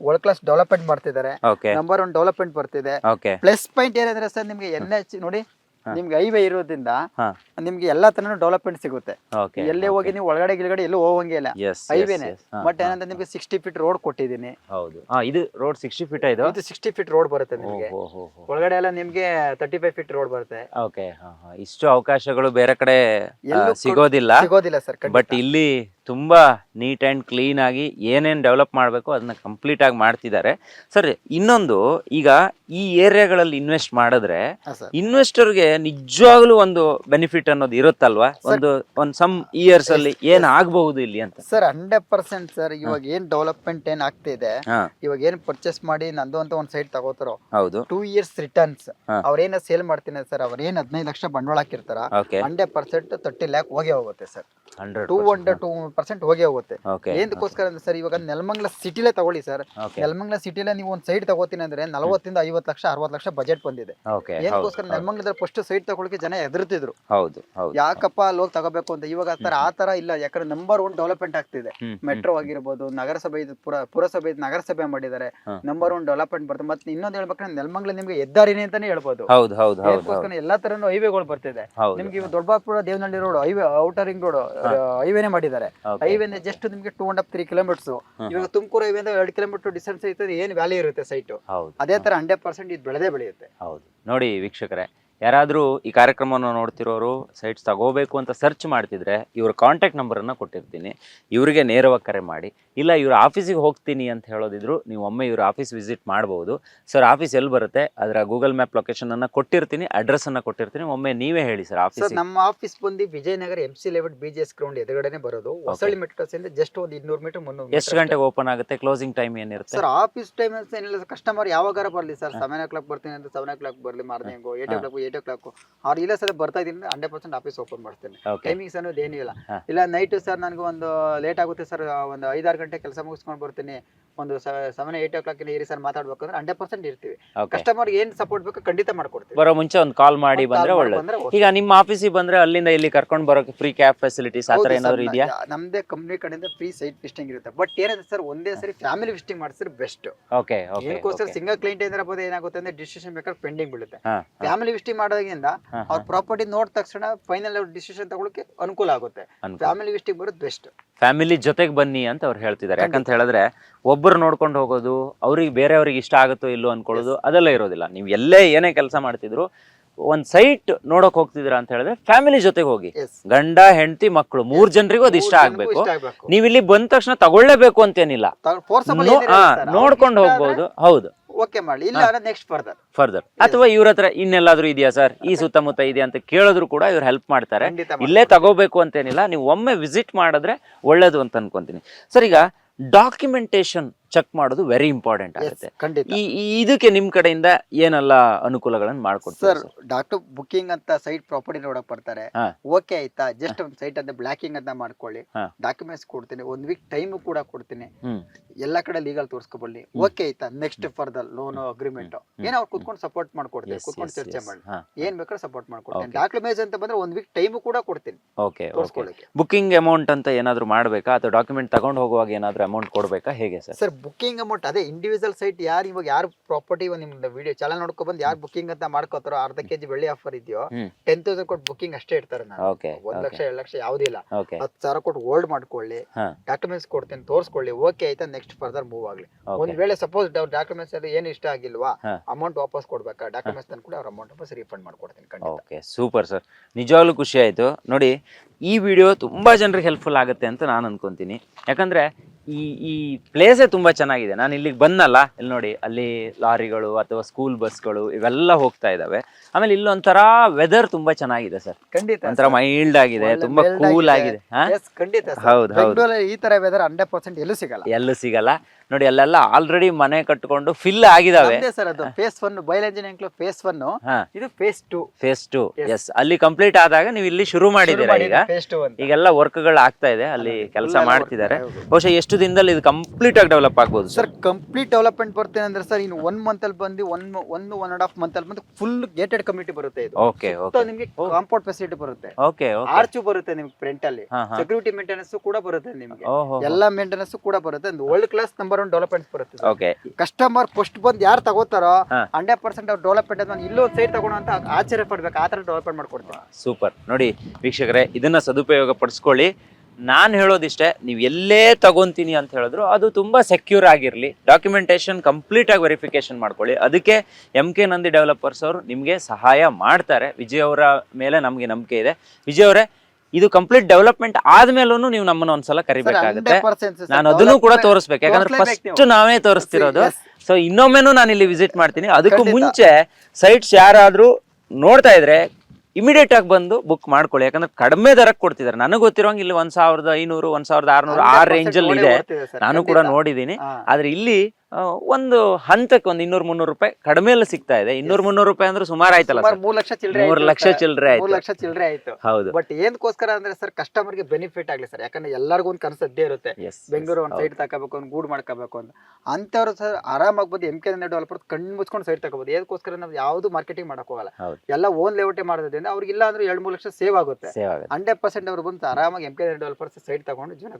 ವರ್ಲ್ಡ್ ಕ್ಲಾಸ್ ಡೆವಲಪ್ಮೆಂಟ್ ಮಾಡ್ತಿದ್ದಾರೆ. ನಂಬರ್ ಒನ್ ಡೆವಲಪ್ಮೆಂಟ್ ಬರ್ತಿದೆ. ಪ್ಲಸ್ ಪಾಯಿಂಟ್ ಏನಂದ್ರೆ ಸರ್ ನಿಮ್ಗೆ ಎನ್ ಎಚ್ ನೋಡಿ. ನಿಮ್ಗೆ ಹೈವೇ ಇರೋದ್ರಿಂದ. ನಿಮ್ಗೆ ಎಲ್ಲಾ ತರನು ಡೆವಲಪ್ಮೆಂಟ್ ಸಿಗುತ್ತೆ. ಎಲ್ಲೇ ಹೋಗಿ ನೀವು ಒಳಗಡೆ ಗಿಳಗಡೆ ಎಲ್ಲೂ ಹೋಗಂಗಿಲ್ಲ ಹೈವೇನೆ ಬಟ್ ಏನಂದ್ರೆ ನಿಮ್ಗೆ ಸಿಕ್ಸ್ಟಿ ಫೀಟ್ ರೋಡ್ ಕೊಟ್ಟಿದ್ದೀನಿ. ಹೌದು. ಇದು ರೋಡ್ ಸಿಕ್ಸ್ಟಿ ಫೀಟ್ ಇದು? ಇದು ಸಿಕ್ಸ್ಟಿ ಫೀಟ್ ರೋಡ್ ಬರುತ್ತೆ ನಿಮಗೆ. ಒಳಗಡೆ ಎಲ್ಲ ನಿಮ್ಗೆ ತರ್ಟಿ ಫೈವ್ ಫೀಟ್ ರೋಡ್ ಬರುತ್ತೆ ಓಕೆ ಇಷ್ಟು ಅವಕಾಶಗಳು ಬೇರೆ ಕಡೆ ಸಿಗೋದಿಲ್ಲ. ಸಿಗೋದಿಲ್ಲ ಸರ್ ಬಟ್ ಇಲ್ಲಿ ತುಂಬಾ ನೀಟ್ ಅಂಡ್ ಕ್ಲೀನ್ ಆಗಿ ಏನೇನ್ ಡೆವಲಪ್ ಮಾಡಬೇಕು ಅದನ್ನ ಕಂಪ್ಲೀಟ್ ಆಗಿ ಮಾಡ್ತಿದ್ದಾರೆ. ಸರ್ ಇನ್ನೊಂದು ಈಗ ಈ ಏರಿಯಾಗಳಲ್ಲಿ ಇನ್ವೆಸ್ಟ್ ಮಾಡಿದ್ರೆ ಇನ್ವೆಸ್ಟರ್ಗೆ ನಿಜವಾಗ್ಲೂ ಒಂದು ಬೆನಿಫಿಟ್ ಅನ್ನೋದು ಇರುತ್ತಲ್ವಾ? ಒಂದು ಒಂದು ಸಮ್ ಇಯರ್ಸ್ ಅಲ್ಲಿ ಏನ್ ಆಗಬಹುದು ಇಲ್ಲಿ ಅಂತ. ಸರ್ ಹಂಡ್ರೆಡ್ ಪರ್ಸೆಂಟ್ ಸರ್ ಇವಾಗ ಏನ್ ಡೆವಲಪ್ಮೆಂಟ್ ಏನ್ ಆಗ್ತಿದೆ ಇವಾಗ ಏನ್ ಪರ್ಚೇಸ್ ಮಾಡಿ ನಂದು ಅಂತ ಒಂದ್ ಸೈಟ್ ತಗೋತಾರೋ ಹೌದು. Two years returns. ಅವ್ರೇನ ಸೇಲ್ ಮಾಡ್ತೀನಿ ಸರ್ ಅವ್ರ ಏನ್ ಹದಿನೈದು ಲಕ್ಷ ಬಂಡವಾಳ ಹಾಕಿರ್ತಾರ ಹಂಡ್ರೆಡ್ ಪರ್ಸೆಂಟ್ ತರ್ಟಿ ಲ್ಯಾಕ್ ಹೋಗಿ ಹೋಗುತ್ತೆ sir. Two hundred two percent ಹೋಗೇ ಹೋಗುತ್ತೆ. ಏನಕ್ಕೋಸ್ಕರ ಅಂದ್ರೆ ಸರ್ ಇವಾಗ ನೆಲಮಂಗ್ಲ ಸಿಟಿಲೇ ತಗೊಳ್ಳಿ ಸರ್. ನೆಲಮಂಗ್ಲ ಸಿಟಿಲೇ ನೀವು ಒಂದು ಸೈಟ್ ತಗೋತೀನಿ ಅಂದ್ರೆ ನಲವತ್ತಿಂದ ಐವತ್ತು ಲಕ್ಷ ಅರವತ್ತು ಲಕ್ಷ ಬಜೆಟ್ ಬಂದಿದೆ. ಏನಕ್ಕೋಸ್ಕರ ನೆಲಮಂಗ್ಲದಲ್ಲಿ ಫಸ್ಟ್ ಸೈಟ್ ತಗೊಳ್ಳಿ ಜನ ಎದುರ್ತಿದ್ರು ಹೌದು ಯಾಕಪ್ಪ ಅಲ್ಲಿ ಹೋಗಿ ತಗೋಬೇಕು ಅಂತ. ಇವಾಗ ಆತರ ತರ ಆ ತರ ಇಲ್ಲ. ಯಾಕಂದ್ರೆ ನಂಬರ್ ಒನ್ ಡೆವಲಪ್ಮೆಂಟ್ ಆಗ್ತಿದೆ. ಮೆಟ್ರೋ ಆಗಿರ್ಬೋದು ನಗರಸಭೆ ಇದು ಪುರ ಪುರಸಭೆ ನಗರಸಭೆ ಮಾಡಿದ್ದಾರೆ. ನಂಬರ್ ಒನ್ ಡೆವಲಪ್ಮೆಂಟ್ ಬರ್ತದೆ. ಮತ್ತೆ ಇನ್ನೊಂದು ಹೇಳ್ಬೇಕಂದ್ರೆ ನೆಲಮಂಗ್ಲ ನಿಮ್ಗೆ ಹೆದ್ದಾರಿನೇ ಅಂತಾನೆ ಹೇಳ್ಬೋದು. ಎಲ್ಲಾ ತರನು ಹೈವೇಗಳು ಬರ್ತಿದೆ. ನಿಮ್ಗೆ Doddaballapura Devanahalli road highway outer ring road ಹೈವೇನೆ ಮಾಡಿದ್ದಾರೆ. ಹೈವೇನೆ ಜಸ್ಟ್ ನಿಮ್ಗೆ two and half three kilometers ಇವಾಗ ತುಮಕೂರು ಹೈವೇ ಎರಡು ಕಿಲೋಮೀಟರ್ ಡಿಸ್ಟೆನ್ಸ್ ಐತೆ ಏನ್ ವ್ಯಾಲ್ಯೂ ಇರುತ್ತೆ ಸೈಟ್ ಹೌದು. ಅದೇ ತರ ಹಂಡ್ರೆಡ್ ಪರ್ಸೆಂಟ್ ಇದು ಬೆಳೆದೇ ಬೆಳೆಯುತ್ತೆ. ಹೌದು. ನೋಡಿ ವೀಕ್ಷಕರೇ ಯಾರಾದರೂ ಈ ಕಾರ್ಯಕ್ರಮವನ್ನು ನೋಡ್ತಿರೋರು ಸೈಟ್ಸ್ ತಗೋಬೇಕು ಅಂತ ಸರ್ಚ್ ಮಾಡ್ತಿದ್ರೆ ಇವ್ರ ಕಾಂಟ್ಯಾಕ್ಟ್ ನಂಬರನ್ನು ಕೊಟ್ಟಿರ್ತೀನಿ. ಇವರಿಗೆ ನೇರವಾಗಿ ಕರೆ ಮಾಡಿ. ಇಲ್ಲ ಇವ್ರ ಆಫೀಸಿಗೆ ಹೋಗ್ತೀನಿ ಅಂತ ಹೇಳೋದಿದ್ರು ನೀವು ಒಮ್ಮೆ ಇವ್ರ ಆಫೀಸ್ ವಿಸಿಟ್ ಮಾಡ್ಬೋದು. ಸರ್ ಆಫೀಸ್ ಎಲ್ಲಿ ಬರುತ್ತೆ? ಅದರ ಗೂಗಲ್ ಮ್ಯಾಪ್ ಲೊಕೇಶನನ್ನು ಕೊಟ್ಟಿರ್ತೀನಿ ಅಡ್ರೆಸ್ಸನ್ನು ಕೊಟ್ಟಿರ್ತೀನಿ. ಒಮ್ಮೆ ನೀವೇ ಹೇಳಿ ಸರ್ ಸರ್ ಆಫೀಸ್ ನಮ್ಮ ಆಫೀಸ್ ಬಂದು Vijayanagara M C layout B G S ground ಎದುರುಗಡೆನೆ ಬರೋದು. ಹೊಸಳ್ಳಿ ಮೆಟ್ರೋಸ್ ಇಂದ ಜಸ್ಟ್ ಒಂದು ಇನ್ನೂರು ಮೀಟರ್ ಮುನ್ನೂರು ಎಷ್ಟು ಗಂಟೆಗೆ ಓಪನ್ ಆಗುತ್ತೆ? ಕ್ಲೋಸಿಂಗ್ ಟೈಮ್ ಏನಿರುತ್ತೆ? ಸರ್ ಆಫೀಸ್ ಟೈಮ್ ಏನಿಲ್ಲ. ಕಸ್ಟಮರ್ ಯಾವಾಗಾರ ಬರಲಿ ಸರ್ ಸೆವೆನ್ ಓ ಕ್ಲಾಕ್ ಬರ್ತೀನಿ ಅಂತ ಸೆವೆನ್ ಓ ಕ್ಲಾಕ್ ಬರ್ಲಿ morning eight o'clock eight o'clock ಅವ್ರು ಇಲ್ಲ ಸರ್ ಬರ್ತಾ ಇದ್ದೀನಿ ಹಂಡ್ರೆಡ್ ಪರ್ಸೆಂಟ್ ಆಫೀಸ್ ಓಪನ್ ಮಾಡ್ತೇನೆ. ಟೈಮಿಂಗ್ಸ್ ಅನ್ನೋದು ಏನಿಲ್ಲ. ಹಾ. ಇಲ್ಲ ನೈಟ್ ಸರ್ ನನಗೆ ಒಂದು ಲೇಟ್ ಆಗುತ್ತೆ ಸರ್ ಒಂದು ಐದಾರು ಗಂಟೆ ಕೆಲಸ ಮುಗಿಸ್ಕೊಂಡು ಬರ್ತೀನಿ. ಒಂದು ಸೆವೆನ್ ಏಟ್ ಓ ಕ್ಲಾಕ್ ಇರಿ ಸರ್ ಮಾತಾಡ್ಬೇಕಂದ್ರೆ ಹಂಡ್ರೆಡ್ ಪರ್ಸೆಂಟ್ ಇರ್ತೀವಿ. ಕಸ್ಟಮರ್ ಏನ್ ಸಪೋರ್ಟ್ ಬೇಕು ಖಂಡಿತ ಮಾಡ್ಕೊಡ್ತೀವಿ. ಬರೋ ಮುಂಚೆ ಒಂದು ಕಾಲ್ ಮಾಡಿ ಬಂದ್ರೆ ಒಳ್ಳೇದು. ಈಗ ನಿಮ್ಮ ಆಫೀಸಿಗೆ ಬಂದ್ರೆ ಅಲ್ಲಿಂದ ಇಲ್ಲಿ ಕರ್ಕೊಂಡು ಬರೋಕೆ ಫ್ರೀ ಕ್ಯಾಬ್ ಫೆಸಿಲಿಟೀಸ್ ಆತರ ಥರ ಏನಾದ್ರು ಇದೆಯಾ? ನಮ್ದೇ ಕಂಪ್ನಿ ಕಡೆಯಿಂದ ಫ್ರೀ ಸೈಟ್ ವಿಸಿಟಿಂಗ್ ಇರುತ್ತೆ. ಬಟ್ ಏನಂದ್ರೆ ಸರ್ ಒಂದೇ ಸರಿ ಫ್ಯಾಮಿಲಿ ವಿಸ್ಟಿಂಗ್ ಮಾಡಿಸಿದ್ರೆ ಬೆಸ್ಟ್ ಓಕೆ ಏನಕ್ಕೋಸ್ಕರ ಸಿಂಗಲ್ ಕ್ಲೈಂಟ್ ಏನಾರ ಬೋದು ಏನಾಗುತ್ತೆ ಅಂದ್ರೆ ಡಿಸಿಷನ್ ಬೇಕಾದ್ರೆ ಪೆಂಡಿಂಗ್ ಬೀಳುತ್ತೆ. ಫ್ಯಾಮಿಲಿ ವಿಸ್ಟಿಂಗ್ ಮಾಡೋದ್ರಿಂದ ಅವ್ರ ಪ್ರಾಪರ್ಟಿ ನೋಡಿದ ತಕ್ಷಣ ಫೈನಲ್ ಡಿಸಿಷನ್ ತಗೊಳಕ್ಕೆ ಅನುಕೂಲ ಆಗುತ್ತೆ. ಫ್ಯಾಮಿಲಿ ವಿಸ್ಟಿಂಗ್ ಬರೋದು ಬೆಸ್ಟ್ ಫ್ಯಾಮಿಲಿ ಜೊತೆಗೆ ಬನ್ನಿ ಅಂತ ಅವ್ರು ಹೇಳ್ತಿದ್ದಾರೆ. ಯಾಕಂತ ಹೇಳಿದ್ರೆ ಒಬ್ಬರು ನೋಡ್ಕೊಂಡು ಹೋಗೋದು ಅವ್ರಿಗೆ ಬೇರೆಯವ್ರಿಗೆ ಇಷ್ಟ ಆಗುತ್ತೋ ಇಲ್ಲೋ ಅನ್ಕೊಳ್ಳೋದು ಅದೆಲ್ಲ ಇರೋದಿಲ್ಲ. ನೀವು ಎಲ್ಲೇ ಏನೇ ಕೆಲಸ ಮಾಡ್ತಿದ್ರು ಒಂದ್ ಸೈಟ್ ನೋಡಕ್ ಹೋಗ್ತಿದ್ದೀರಾ ಅಂತ ಹೇಳಿದ್ರೆ ಫ್ಯಾಮಿಲಿ ಜೊತೆಗೆ ಹೋಗಿ. ಗಂಡ ಹೆಂಡತಿ ಮಕ್ಕಳು ಮೂರ್ ಜನರಿಗೂ ಅದು ಇಷ್ಟ ಆಗ್ಬೇಕು. ನೀವ್ ಇಲ್ಲಿ ಬಂದ ತಕ್ಷಣ ತಗೊಳ್ಳೇಬೇಕು ಅಂತೇನಿಲ್ಲ. ನೋಡ್ಕೊಂಡು ಹೋಗ್ಬೋದು. ಹೌದು. ಓಕೆ ಮಾಡಿ. ಇಲ್ಲ ನೆಕ್ಸ್ಟ್ ಫರ್ದರ್ ಫರ್ದರ್ ಅಥವಾ ಇವ್ರ ಹತ್ರ ಇನ್ನೆಲ್ಲಾದ್ರೂ ಇದೆಯಾ ಸರ್ ಈ ಸುತ್ತಮುತ್ತ ಇದೆ ಅಂತ ಕೇಳಿದ್ರು ಕೂಡ ಇವ್ರು ಹೆಲ್ಪ್ ಮಾಡ್ತಾರೆ. ಇಲ್ಲೇ ತಗೋಬೇಕು ಅಂತೇನಿಲ್ಲ. ನೀವು ಒಮ್ಮೆ ವಿಸಿಟ್ ಮಾಡಿದ್ರೆ ಒಳ್ಳೇದು ಅಂತ ಅನ್ಕೊಂತೀನಿ. ಸರ್ ಈಗ documentation ಚೆಕ್ ಮಾಡೋದು ವೆರಿ ಇಂಪಾರ್ಟೆಂಟ್ ಆಗುತ್ತೆ. ಖಂಡಿತ. ಈ ಈ- ಇದಕ್ಕೆ ನಿಮ್ ಕಡೆಯಿಂದ ಏನೆಲ್ಲ ಅನುಕೂಲಗಳನ್ನು ಮಾಡ್ಕೊಡ್ತಾರೆ ಸರ್? ಡಾಕ್ಟರ್ ಬುಕಿಂಗ್ ಅಂತ ಸೈಟ್ ಪ್ರಾಪರ್ಟಿ ನೋಡಕ್ ಬರ್ತಾರೆ. ಹಾ. ಓಕೆ ಆಯ್ತಾ? ಜಸ್ಟ್ ಒಂದು ಸೈಟ್ ಅಂತ ಬ್ಲಾಕಿಂಗ್ ಅಂತ ಮಾಡ್ಕೊಳ್ಳಿ. ಹಾ. ಡಾಕ್ಯುಮೆಂಟ್ಸ್ ಕೊಡ್ತೀನಿ. ಒಂದ್ ವೀಕ್ ಟೈಮ್ ಕೂಡ ಕೊಡ್ತೀನಿ. ಹ್ಮ್. ಎಲ್ಲಾ ಕಡೆ ಲೀಗಲ್ ತೋರ್ಸ್ಕೊಬಲ್ಲಿ ಓಕೆ ಆಯ್ತಾ? ನೆಕ್ಸ್ಟ್ ಫರ್ದರ್ ಲೋನ್ ಅಗ್ರಿಮೆಂಟ್ ಏನೋ ಅವ್ರು ಕುತ್ಕೊಂಡು ಸಪೋರ್ಟ್ ಮಾಡ್ಕೊಡ್ತೀನಿ. ಕುತ್ಕೊಂಡು ಚರ್ಚೆ ಮಾಡಿ. ಏನ್ ಬೇಕಾದ್ರೆ ಸಪೋರ್ಟ್ ಮಾಡ್ಕೊಡ್ತೀನಿ. Okay. ಡಾಕ್ಯುಮೆಂಟ್ಸ್ ಅಂತ ಬಂದ್ರೆ ಒಂದ್ ವೀಕ್ ಟೈಮ್ ಕೂಡ ಕೊಡ್ತೀನಿ. ಓಕೆ ಓಕೆ ತೋರ್ಸ್ಕೊಳ್ಳಿಕ್ಕೆ ಬುಕಿಂಗ್ ಅಮೌಂಟ್ ಅಂತ ಏನಾದ್ರು ಮಾಡ್ಬೇಕಾ? ಅಥವಾ ಡಾಕ್ಯುಮೆಂಟ್ ತಗೊಂಡು ಹೋಗುವಾಗ ಏನಾದ್ರು ಅಮೌಂಟ್ ಕೊಡ್ಬೇಕಾ? ಹೇಗೆ ಸರ್? ಸರ್ ಬುಕಿಂಗ್ ಅಮೌಂಟ್ ಅದೇ ಇಂಡಿವಿಜುವಲ್ ಸೈಟ್ ಯಾರು ಇವಾಗ ಯಾರು ಪ್ರಾಪರ್ಟಿ ನಿಮ್ದು ವಿಡಿಯೋ ಚಾನಲ್ ನೋಡ್ಕೊ ಬಂದು ಯಾರು ಬುಕ್ಕಿಂಗ್ ಅಂತ ಮಾಡ್ಕೋತಾರೋ ಅರ್ಧ ಕೆಜಿ ಬೆಳ್ಳಿ ಆಫರ್ ಇದೆಯೋ. ಟೆನ್ ತೌಸಂಡ್ ಕೊಟ್ಟು ಬುಕ್ಕಿಂಗ್ ಅಷ್ಟೇ ಇರ್ತಾರೆ ನಾನು. ಒಂದ್ ಲಕ್ಷ ಎರಡು ಲಕ್ಷ ಯಾವುದಿಲ್ಲ ಹತ್ತು ಸಾವಿರ ಕೊಟ್ಟು ಹೋಲ್ಡ್ ಮಾಡ್ಕೊಳ್ಳಿ. ಡಾಕ್ಯುಮೆಂಟ್ಸ್ ಕೊಡ್ತೀನಿ ತೋರಿಸ್ಕೊಳ್ಳಿ ಓಕೆ ಆಯ್ತಾ ನೆಕ್ಸ್ಟ್ ಫರ್ದರ್ ಮೂವ್ ಆಗಲಿ. ಒಂದ್ ವೇಳೆ ಸಪೋಸ್ ಡಾಕ್ಯುಮೆಂಟ್ಸ್ ಅಲ್ಲಿ ಏನು ಇಷ್ಟ ಆಗಿಲ್ವಾ. ಅಮೌಂಟ್ ವಾಪಸ್ ಕೊಡ್ಬೇಕಾ ಡಾಕ್ಯುಮೆಂಟ್ಸ್ ತಂದು ಕೂಡ ಅವ್ರ ಅಮೌಂಟ್ ವಾಪಸ್ ರೀಫಂಡ್ ಮಾಡ್ಕೊಡ್ತೀನಿ ಓಕೆ ಸೂಪರ್ ಸರ್ ನಿಜವಾಗ್ಲೂ ಖುಷಿ ಆಯಿತು. ನೋಡಿ ಈ ವಿಡಿಯೋ ತುಂಬ ಜನರಿಗೆ ಹೆಲ್ಪ್ಫುಲ್ ಆಗುತ್ತೆ ಅಂತ ನಾನು ಅನ್ಕೊಂತೀನಿ. ಯಾಕಂದರೆ ಈ ಈ ಪ್ಲೇಸೇ ತುಂಬಾ ಚೆನ್ನಾಗಿದೆ. ನಾನು ಇಲ್ಲಿಗೆ ಬಂದಲ್ಲ ಇಲ್ಲಿ ನೋಡಿ ಅಲ್ಲಿ ಲಾರಿಗಳು ಅಥವಾ ಸ್ಕೂಲ್ ಬಸ್ಗಳು ಇವೆಲ್ಲ ಹೋಗ್ತಾ ಇದಾವೆ. ಆಮೇಲೆ ಇಲ್ಲೊಂಥರ ವೆದರ್ ತುಂಬಾ ಚೆನ್ನಾಗಿದೆ ಸರ್. ಖಂಡಿತ ಒಂಥರ ಮೈಲ್ಡ್ ಆಗಿದೆ ತುಂಬಾ ಕೂಲ್ ಆಗಿದೆ. ಖಂಡಿತ. ಹೌದು, ಹೌದು. ಈ ತರ ವೆದರ್ ಹಂಡ್ರೆಡ್ ಪರ್ಸೆಂಟ್ ಎಲ್ಲೂ ಸಿಗಲ್ಲ. ಎಲ್ಲೂ ಸಿಗಲ್ಲ. ನೋಡಿ ಅಲ್ಲೆಲ್ಲ ಆಲ್ರೆಡಿ ಮನೆ ಕಟ್ಕೊಂಡು ಫಿಲ್ ಆಗಿದಾವೆ. ಸರ್ ಅದು ಫೇಸ್ ಒನ್ ಬಯಲ್ ಫೇಸ್ ಒನ್ ಇದು phase two phase two yes ಅಲ್ಲಿ ಕಂಪ್ಲೀಟ್ ಆದಾಗ ನೀವು ಇಲ್ಲಿ ಶುರು ಮಾಡಿದ್ದೀರಾ ಈಗ? ಈಗೆಲ್ಲ ವರ್ಕ್ಗಳು ಆಗ್ತಾ ಇದೆ. ಅಲ್ಲಿ ಕೆಲಸ ಮಾಡ್ತಿದ್ದಾರೆ. ಬಹುಶಃ ಎಷ್ಟು ದಿನದಲ್ಲಿ ಇದು ಕಂಪ್ಲೀಟ್ ಆಗಿ ಡೆವಲಪ್ ಆಗ್ಬೋದು ಸರ್ ಸರ್ ಕಂಪ್ಲೀಟ್ ಡೆವಲಪ್ಮೆಂಟ್ ಬರ್ತೇನೆ ಅಂದ್ರೆ ಸರ್ ಇನ್ನು ಒನ್ ಮಂತ್ ಅಲ್ಲಿ ಬಂದು ಒನ್ ಒಂದು ಒನ್ ಅಂಡ್ ಹಾಫ್ ಮಂತ್ ಅಲ್ಲಿ ಬಂದು ಫುಲ್ ಗೇಟೆಡ್ ಕಮಿಟಿ ಬರುತ್ತೆ ಇದು. ಓಕೆ ಸುತ್ತ ಓಕೆ ನಿಮ್ಗೆ. ಕಾಂಪೌಂಡ್ ಫೆಸಿಲಿಟಿ ಬರುತ್ತೆ. ಓಕೆ ಓಕೆ ಆರ್ಚು ಬರುತ್ತೆ ನಿಮ್ಗೆ ಫ್ರಂಟ್ ಅಲ್ಲಿ. ಹಾ ಹಾ. ಸೆಕ್ಯೂರಿಟಿ ಮೇಂಟೆನೆನ್ಸ್ ಕೂಡ ಬರುತ್ತೆ ನಿಮ್ಗೆ. ಓಹೋ ಎಲ್ಲಾ ಮೇಂಟೆನೆನ್ಸ್ ಕೂಡ ಬರುತ್ತೆ. ಒಂದು world class number one development ಬರುತ್ತೆ ಓಕೆ ಕಸ್ಟಮರ್ ಫಸ್ಟ್ ಬಂದು ಯಾರು ತಗೋತಾರೋ ಹಾ. ಹಂಡ್ರೆಡ್ ಪರ್ಸೆಂಟ್ ಅವ್ರು ಡೆವಲಪ್ಮೆಂಟ್ ಅಂತ ಇಲ್ಲೊಂದು ಸೈಟ್ ತಗೋಣ ಅಂತ ಆಶ್ಚರ್ಯ ಪಡ್ಬೇಕು ಆ ತರ ಡೆವಲಪ್ಮೆಂಟ್ ಮಾಡ್ಕೊಡ್ತೀನಿ. ಸೂಪರ್ ನೋಡಿ ವೀಕ್ಷಕರೇ ಇದನ್ನ ಸದುಪಯೋಗ ಪಡಿಸ್ಕೊಳ್ಳಿ. ನಾನು ಹೇಳೋದಿಷ್ಟೇ ನೀವು ಎಲ್ಲೇ ತಗೊಂತೀನಿ ಅಂತ ಹೇಳಿದ್ರು ಅದು ತುಂಬ ಸೆಕ್ಯೂರ್ ಆಗಿರಲಿ. ಡಾಕ್ಯುಮೆಂಟೇಶನ್ ಕಂಪ್ಲೀಟ್ ಆಗಿ ವೆರಿಫಿಕೇಶನ್ ಮಾಡ್ಕೊಳ್ಳಿ. ಅದಕ್ಕೆ ಎಂ ಕೆ ನಂದಿ ಡೆವಲಪರ್ಸ್ ಅವರು ನಿಮಗೆ ಸಹಾಯ ಮಾಡ್ತಾರೆ. ವಿಜಯ್ ಅವರ ಮೇಲೆ ನಮಗೆ ನಂಬಿಕೆ ಇದೆ. ವಿಜಯ್ ಅವರೇ ಇದು ಕಂಪ್ಲೀಟ್ ಡೆವಲಪ್ಮೆಂಟ್ ಆದ್ಮೇಲೂ ನೀವು ನಮ್ಮನ್ನ ಒಂದ್ಸಲ ಕರಿಬೇಕಾಗುತ್ತೆ. ನಾನು ಅದನ್ನು ಕೂಡ ತೋರಿಸ್ಬೇಕು ಯಾಕಂದ್ರೆ ಫಸ್ಟ್ ನಾವೇ. ತೋರಿಸ್ತಿರೋದು. ಸೊ ಇನ್ನೊಮ್ಮೆನೂ ನಾನು ಇಲ್ಲಿ ವಿಸಿಟ್ ಮಾಡ್ತೀನಿ. ಅದಕ್ಕೂ. ಮುಂಚೆ ಸೈಟ್ಸ್ ಯಾರಾದ್ರೂ ನೋಡ್ತಾ ಇದ್ರೆ ಇಮಿಡಿಯೇಟ್ ಆಗಿ ಬಂದು ಬುಕ್ ಮಾಡ್ಕೊಳ್ಳಿ. ಯಾಕಂದ್ರೆ ಕಡಿಮೆ ದರಕ್ಕೆ ಕೊಡ್ತಿದ್ದಾರೆ ನನಗೆ ಗೊತ್ತಿರೋಂಗೆ ಇಲ್ಲಿ ಒಂದ್ ಸಾವಿರದ ಐನೂರು ಒಂದ್ ಸಾವಿರದ ಆರ್ನೂರು ಆ 100% ರೇಂಜ್ ಅಲ್ಲಿ ಇದೆ. ನಾನು ಕೂಡ ನೋಡಿದೀನಿ. ನೋಡಿದ್ದೀನಿ ಆದ್ರೆ ಇಲ್ಲಿ ಒಂದು ಹಂತಕ್ಕೆ ಒಂದು ಇನ್ನೂರು ಮುನ್ನೂರು ರೂಪಾಯಿ ಕಡಿಮೆ ಎಲ್ಲ ಸಿಗ್ತಾ ಇದೆ. ಇನ್ನೂರು ಮುನ್ನೂರು ರೂಪಾಯಿ ಅಂದ್ರೆ ಸುಮಾರು ಆಯ್ತಲ್ಲ ಸುಮಾರು ಮೂರ್ ಲಕ್ಷ ಚಿಲ್ಲರೆ ಮೂರು ಲಕ್ಷ ಚಿಲ್ಲರೆ ಮೂರ್ ಆಯ್ತು. ಲಕ್ಷ ಚಿಲ್ಲರೆ ಆಯ್ತು. ಹೌದು. ಬಟ್ ಏನ್ಕೋಸ್ಕರ ಅಂದ್ರೆ ಸರ್ ಕಸ್ಟಮರ್ಗೆ ಬೆನಿಫಿಟ್ ಆಗ್ಲಿ ಸರ್. ಯಾಕಂದ್ರೆ ಎಲ್ಲರಿಗೂ ಒಂದು ಕನಸು ಇದ್ದೇ ಇರುತ್ತೆ. ಎಸ್ ಬೆಂಗಳೂರು ಒಂದು ಸೈಟ್ ತಗೋಬೇಕು ಒಂದು ಗೂಡ್ ಮಾಡ್ಕೋಬೇಕು ಅಂತ. ಅಂತವ್ರು ಸರ್ ಆರಾಮಾಗಿ ಬಂದು ಎಂ ಕೆ ಡೆವಲಪರ್ ಕಣ್ಣು ಮುಚ್ಕೊಂಡು ಸೈಟ್ ತಗೋಬಹುದು ಏದಕ್ಕೋಸ್ಕರ ನಾವು ಯಾವುದು ಮಾರ್ಕೆಟಿಂಗ್ ಮಾಡಕ್ ಹೋಗಲ್ಲ. ಹೌದು. ಎಲ್ಲ ಓನ್ ಲೇಔಟೇ ಮಾಡೋದ್ರಿಂದ ಅವ್ರಿಗೆ ಇಲ್ಲ ಅಂದ್ರೆ ಎರಡು ಮೂರು ಲಕ್ಷ ಸೇವ್ ಆಗುತ್ತೆ. ಸೇವ್ ಆಗುತ್ತೆ. ಹಂಡ್ರೆಡ್ ಪರ್ಸೆಂಟ್ ಅವ್ರು ಬಂದು ಆರಾಮಾಗಿ ಎಂ ಕೆ ಡೆವಲಪರ್ಸ್ ಸೈಟ್ ತಗೊಂಡು ಜೀವನ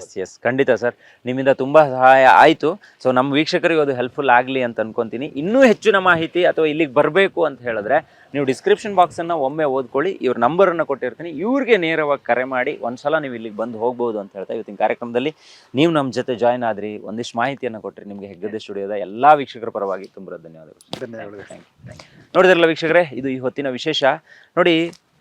ಎಸ್ ಎಸ್ ಖಂಡಿತ ಸರ್. ನಿಮ್ಮಿಂದ ತುಂಬಾ ಸಹಾಯ ಆಯ್ತು. ಸೊ ನಮ್ಮ ವೀಕ್ಷಕರಿಗೆ ಅದು ಹೆಲ್ಪ್ಫುಲ್ ಆಗಲಿ ಅಂತ ಅನ್ಕೊಂತೀನಿ. ಇನ್ನೂ ಹೆಚ್ಚಿನ ಮಾಹಿತಿ ಅಥವಾ ಇಲ್ಲಿಗೆ ಬರಬೇಕು ಅಂತ ಹೇಳಿದ್ರೆ ನೀವು ಡಿಸ್ಕ್ರಿಪ್ಷನ್ ಬಾಕ್ಸನ್ನು ಒಮ್ಮೆ ಓದ್ಕೊಳ್ಳಿ ಇವ್ರ ನಂಬರನ್ನು ಕೊಟ್ಟಿರ್ತೀನಿ. ಇವ್ರಿಗೆ ನೇರವಾಗಿ ಕರೆ ಮಾಡಿ ಒಂದು ಸಲ ನೀವು ಇಲ್ಲಿಗೆ ಬಂದು ಹೋಗ್ಬೋದು ಅಂತ ಹೇಳ್ತಾ ಇವತ್ತಿನ ಕಾರ್ಯಕ್ರಮದಲ್ಲಿ ನೀವು ನಮ್ಮ ಜೊತೆ ಜಾಯ್ನ್ ಆದ್ರಿ ಒಂದಿಷ್ಟು ಮಾಹಿತಿಯನ್ನು ಕೊಟ್ಟರೆ ನಿಮಗೆ ಹೆಗ್ಗದೆ ಸ್ಟುಡಿಯೋದ ಎಲ್ಲ ವೀಕ್ಷಕರ ಪರವಾಗಿ ತುಂಬ ಧನ್ಯವಾದಗಳು. ಧನ್ಯವಾದಗಳು. ನೋಡಿದ್ರಲ್ಲ ವೀಕ್ಷಕರೇ ಇದು ಈ ಹೊತ್ತಿನ ವಿಶೇಷ. ನೋಡಿ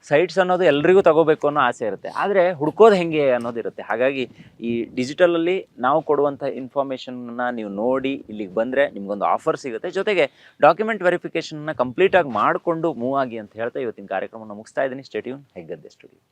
ಸೈಟ್ಸ್ ಅನ್ನೋದು ಎಲ್ರಿಗೂ ತಗೋಬೇಕು ಅನ್ನೋ ಆಸೆ ಇರುತ್ತೆ. ಆದರೆ ಹುಡ್ಕೋದು ಹೆಂಗೆ ಅನ್ನೋದಿರುತ್ತೆ. ಹಾಗಾಗಿ ಈ ಡಿಜಿಟಲಲ್ಲಿ ನಾವು ಕೊಡುವಂಥ ಇನ್ಫಾರ್ಮೇಷನ್ನ ನೀವು ನೋಡಿ ಇಲ್ಲಿಗೆ ಬಂದರೆ ನಿಮ್ಗೊಂದು ಆಫರ್ ಸಿಗುತ್ತೆ. ಜೊತೆಗೆ ಡಾಕ್ಯುಮೆಂಟ್ ವೆರಿಫಿಕೇಷನ್ನ ಕಂಪ್ಲೀಟಾಗಿ ಮಾಡಿಕೊಂಡು ಮೂವ್ ಆಗಿ ಅಂತ ಹೇಳ್ತಾ ಇವತ್ತಿನ ಕಾರ್ಯಕ್ರಮವನ್ನು ಮುಗಿಸ್ತಾ ಇದ್ದೀನಿ. Stay tuned Heggadde studio